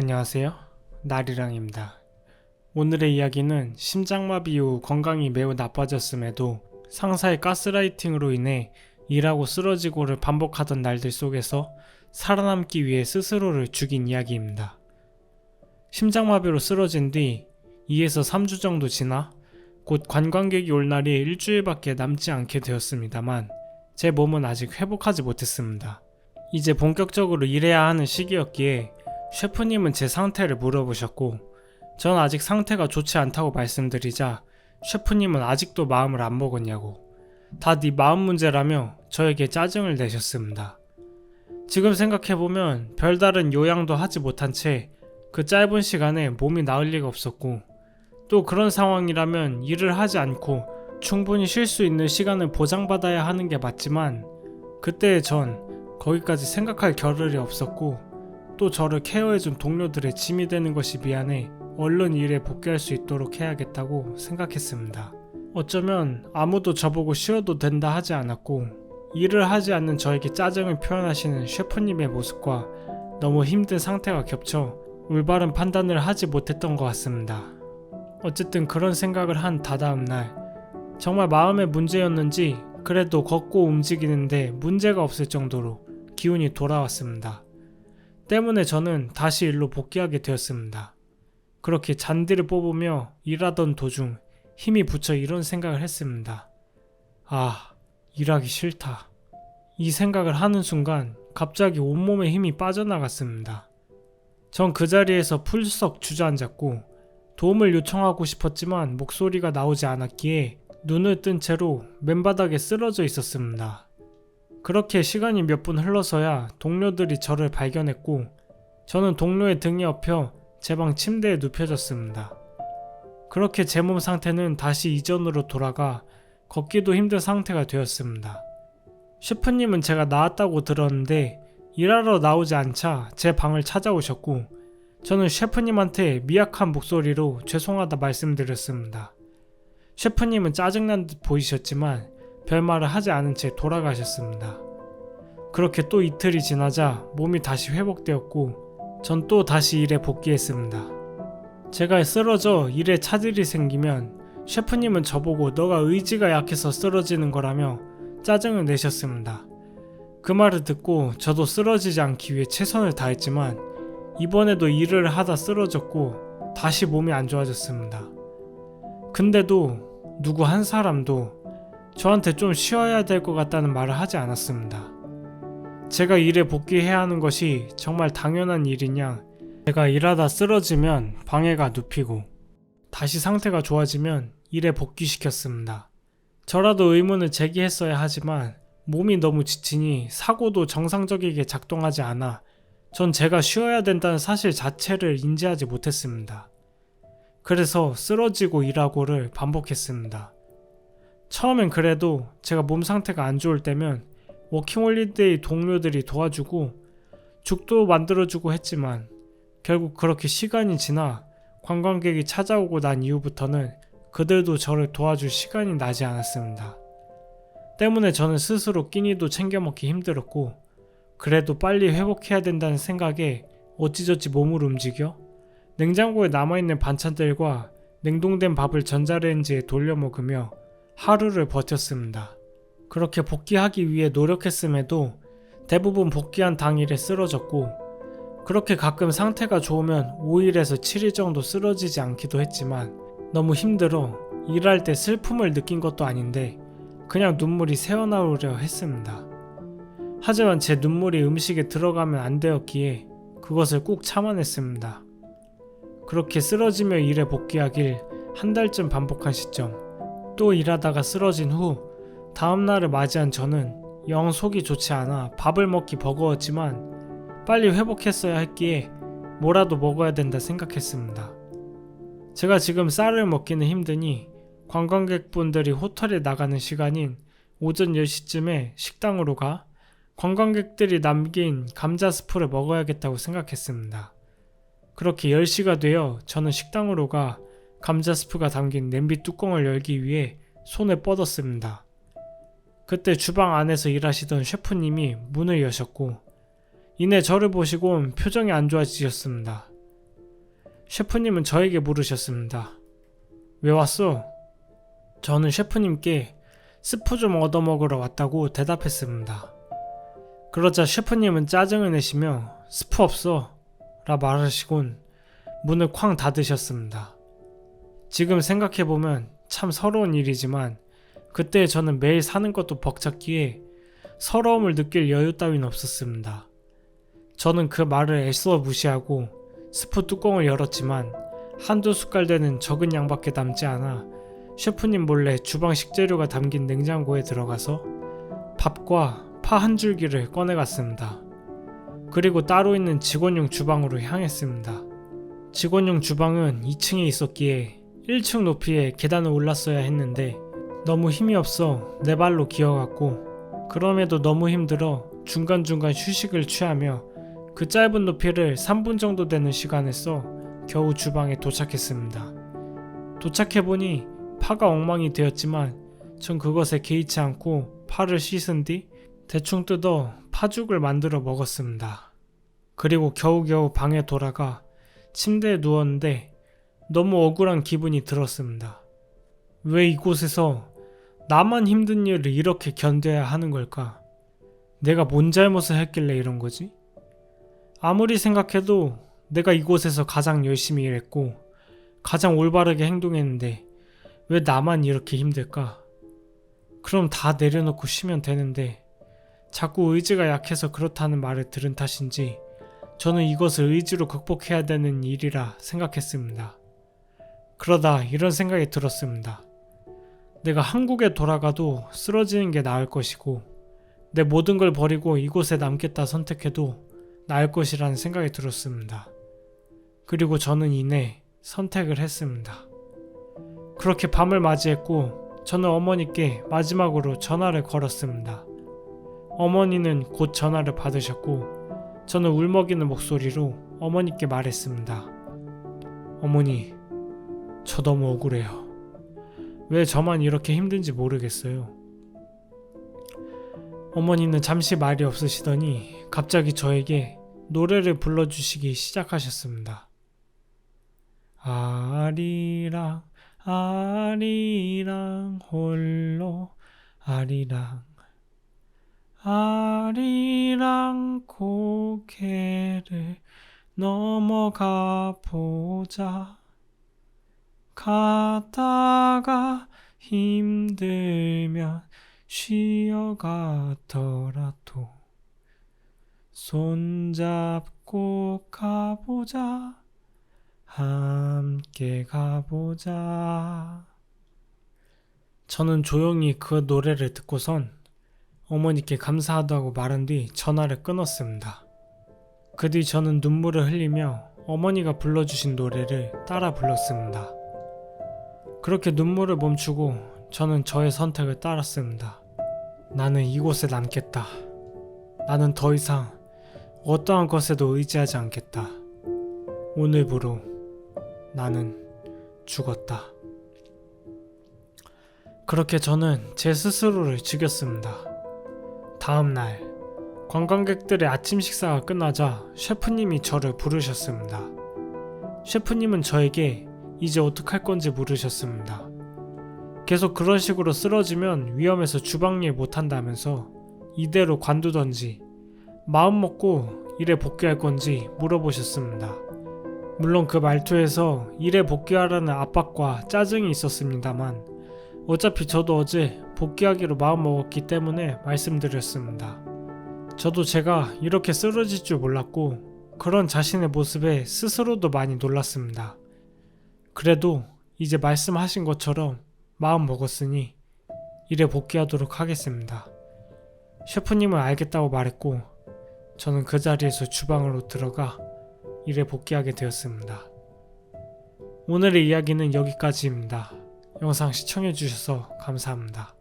안녕하세요. 나리랑입니다. 오늘의 이야기는 심장마비 이후 건강이 매우 나빠졌음에도 상사의 가스라이팅으로 인해 일하고 쓰러지고를 반복하던 날들 속에서 살아남기 위해 스스로를 죽인 이야기입니다. 심장마비로 쓰러진 뒤 2에서 3주 정도 지나 곧 관광객이 올 날이 일주일밖에 남지 않게 되었습니다만 제 몸은 아직 회복하지 못했습니다. 이제 본격적으로 일해야 하는 시기였기에 셰프님은 제 상태를 물어보셨고 전 아직 상태가 좋지 않다고 말씀드리자 셰프님은 아직도 마음을 안 먹었냐고 다 네 마음 문제라며 저에게 짜증을 내셨습니다. 지금 생각해보면 별다른 요양도 하지 못한 채 그 짧은 시간에 몸이 나을 리가 없었고 또 그런 상황이라면 일을 하지 않고 충분히 쉴 수 있는 시간을 보장받아야 하는 게 맞지만 그때의 전 거기까지 생각할 겨를이 없었고 또 저를 케어해준 동료들의 짐이 되는 것이 미안해 얼른 일에 복귀할 수 있도록 해야겠다고 생각했습니다. 어쩌면 아무도 저보고 쉬어도 된다 하지 않았고 일을 하지 않는 저에게 짜증을 표현하시는 셰프님의 모습과 너무 힘든 상태가 겹쳐 올바른 판단을 하지 못했던 것 같습니다. 어쨌든 그런 생각을 한 다다음 날 정말 마음의 문제였는지 그래도 걷고 움직이는데 문제가 없을 정도로 기운이 돌아왔습니다. 때문에 저는 다시 일로 복귀하게 되었습니다. 그렇게 잔디를 뽑으며 일하던 도중 힘이 붙여 이런 생각을 했습니다. 아, 일하기 싫다. 이 생각을 하는 순간 갑자기 온몸에 힘이 빠져나갔습니다. 전 그 자리에서 풀썩 주저앉았고 도움을 요청하고 싶었지만 목소리가 나오지 않았기에 눈을 뜬 채로 맨바닥에 쓰러져 있었습니다. 그렇게 시간이 몇 분 흘러서야 동료들이 저를 발견했고 저는 동료의 등에 엎여 제방 침대에 눕혀졌습니다. 그렇게 제 몸 상태는 다시 이전으로 돌아가 걷기도 힘든 상태가 되었습니다. 셰프님은 제가 나았다고 들었는데 일하러 나오지 않자 제 방을 찾아오셨고 저는 셰프님한테 미약한 목소리로 죄송하다 말씀드렸습니다. 셰프님은 짜증난 듯 보이셨지만 별말을 하지 않은 채 돌아가셨습니다. 그렇게 또 이틀이 지나자 몸이 다시 회복되었고 전 또 다시 일에 복귀했습니다. 제가 쓰러져 일에 차질이 생기면 셰프님은 저보고 너가 의지가 약해서 쓰러지는 거라며 짜증을 내셨습니다. 그 말을 듣고 저도 쓰러지지 않기 위해 최선을 다했지만 이번에도 일을 하다 쓰러졌고 다시 몸이 안 좋아졌습니다. 근데도 누구 한 사람도 저한테 좀 쉬어야 될 것 같다는 말을 하지 않았습니다. 제가 일에 복귀해야 하는 것이 정말 당연한 일이냐 제가 일하다 쓰러지면 방해가 눕히고 다시 상태가 좋아지면 일에 복귀시켰습니다. 저라도 의문을 제기했어야 하지만 몸이 너무 지치니 사고도 정상적이게 작동하지 않아 전 제가 쉬어야 된다는 사실 자체를 인지하지 못했습니다. 그래서 쓰러지고 일하고를 반복했습니다. 처음엔 그래도 제가 몸 상태가 안 좋을 때면 워킹홀리데이 동료들이 도와주고 죽도 만들어주고 했지만 결국 그렇게 시간이 지나 관광객이 찾아오고 난 이후부터는 그들도 저를 도와줄 시간이 나지 않았습니다. 때문에 저는 스스로 끼니도 챙겨 먹기 힘들었고 그래도 빨리 회복해야 된다는 생각에 어찌저찌 몸을 움직여 냉장고에 남아있는 반찬들과 냉동된 밥을 전자레인지에 돌려 먹으며 하루를 버텼습니다. 그렇게 복귀하기 위해 노력했음에도 대부분 복귀한 당일에 쓰러졌고 그렇게 가끔 상태가 좋으면 5일에서 7일 정도 쓰러지지 않기도 했지만 너무 힘들어 일할 때 슬픔을 느낀 것도 아닌데 그냥 눈물이 새어나오려 했습니다. 하지만 제 눈물이 음식에 들어가면 안 되었기에 그것을 꾹 참아냈습니다. 그렇게 쓰러지며 일에 복귀하길 한 달쯤 반복한 시점, 또 일하다가 쓰러진 후 다음 날을 맞이한 저는 영 속이 좋지 않아 밥을 먹기 버거웠지만 빨리 회복했어야 했기에 뭐라도 먹어야 된다 생각했습니다. 제가 지금 쌀을 먹기는 힘드니 관광객분들이 호텔에 나가는 시간인 오전 10시쯤에 식당으로 가 관광객들이 남긴 감자 스프를 먹어야겠다고 생각했습니다. 그렇게 10시가 되어 저는 식당으로 가 감자 스프가 담긴 냄비 뚜껑을 열기 위해 손을 뻗었습니다. 그때 주방 안에서 일하시던 셰프님이 문을 여셨고 이내 저를 보시곤 표정이 안 좋아지셨습니다. 셰프님은 저에게 물으셨습니다. 왜 왔어? 저는 셰프님께 스프 좀 얻어먹으러 왔다고 대답했습니다. 그러자 셰프님은 짜증을 내시며 스프 없어 라 말하시곤 문을 쾅 닫으셨습니다. 지금 생각해보면 참 서러운 일이지만 그때 저는 매일 사는 것도 벅찼기에 서러움을 느낄 여유 따윈 없었습니다. 저는 그 말을 애써 무시하고 스프 뚜껑을 열었지만 한두 숟갈 되는 적은 양밖에 남지 않아 셰프님 몰래 주방 식재료가 담긴 냉장고에 들어가서 밥과 파 한 줄기를 꺼내갔습니다. 그리고 따로 있는 직원용 주방으로 향했습니다. 직원용 주방은 2층에 있었기에 1층 높이의 계단을 올랐어야 했는데 너무 힘이 없어 내 발로 기어갔고 그럼에도 너무 힘들어 중간중간 휴식을 취하며 그 짧은 높이를 3분 정도 되는 시간을 써 겨우 주방에 도착했습니다. 도착해보니 파가 엉망이 되었지만 전 그것에 개의치 않고 파를 씻은 뒤 대충 뜯어 파죽을 만들어 먹었습니다. 그리고 겨우겨우 방에 돌아가 침대에 누웠는데 너무 억울한 기분이 들었습니다. 왜 이곳에서 나만 힘든 일을 이렇게 견뎌야 하는 걸까? 내가 뭔 잘못을 했길래 이런 거지? 아무리 생각해도 내가 이곳에서 가장 열심히 일했고 가장 올바르게 행동했는데 왜 나만 이렇게 힘들까? 그럼 다 내려놓고 쉬면 되는데 자꾸 의지가 약해서 그렇다는 말을 들은 탓인지 저는 이것을 의지로 극복해야 되는 일이라 생각했습니다. 그러다 이런 생각이 들었습니다. 내가 한국에 돌아가도 쓰러지는 게 나을 것이고 내 모든 걸 버리고 이곳에 남겠다 선택해도 나을 것이라는 생각이 들었습니다. 그리고 저는 이내 선택을 했습니다. 그렇게 밤을 맞이했고 저는 어머니께 마지막으로 전화를 걸었습니다. 어머니는 곧 전화를 받으셨고 저는 울먹이는 목소리로 어머니께 말했습니다. 어머니, 저 너무 억울해요. 왜 저만 이렇게 힘든지 모르겠어요. 어머니는 잠시 말이 없으시더니 갑자기 저에게 노래를 불러주시기 시작하셨습니다. 아리랑 아리랑 홀로 아리랑 아리랑 고개를 넘어가 보자 가다가 힘들면 쉬어가더라도 손잡고 가보자 함께 가보자 저는 조용히 그 노래를 듣고선 어머니께 감사하다고 말한 뒤 전화를 끊었습니다. 그 뒤 저는 눈물을 흘리며 어머니가 불러주신 노래를 따라 불렀습니다. 그렇게 눈물을 멈추고 저는 저의 선택을 따랐습니다. 나는 이곳에 남겠다. 나는 더 이상 어떠한 것에도 의지하지 않겠다. 오늘부로 나는 죽었다. 그렇게 저는 제 스스로를 죽였습니다. 다음 날 관광객들의 아침 식사가 끝나자 셰프님이 저를 부르셨습니다. 셰프님은 저에게 이제 어떡할 건지 물으셨습니다. 계속 그런 식으로 쓰러지면 위험해서 주방일 못한다면서 이대로 관두던지 마음 먹고 일에 복귀할 건지 물어보셨습니다. 물론 그 말투에서 일에 복귀하라는 압박과 짜증이 있었습니다만 어차피 저도 어제 복귀하기로 마음 먹었기 때문에 말씀드렸습니다. 저도 제가 이렇게 쓰러질 줄 몰랐고 그런 자신의 모습에 스스로도 많이 놀랐습니다. 그래도 이제 말씀하신 것처럼 마음 먹었으니 일에 복귀하도록 하겠습니다. 셰프님은 알겠다고 말했고 저는 그 자리에서 주방으로 들어가 일에 복귀하게 되었습니다. 오늘의 이야기는 여기까지입니다. 영상 시청해주셔서 감사합니다.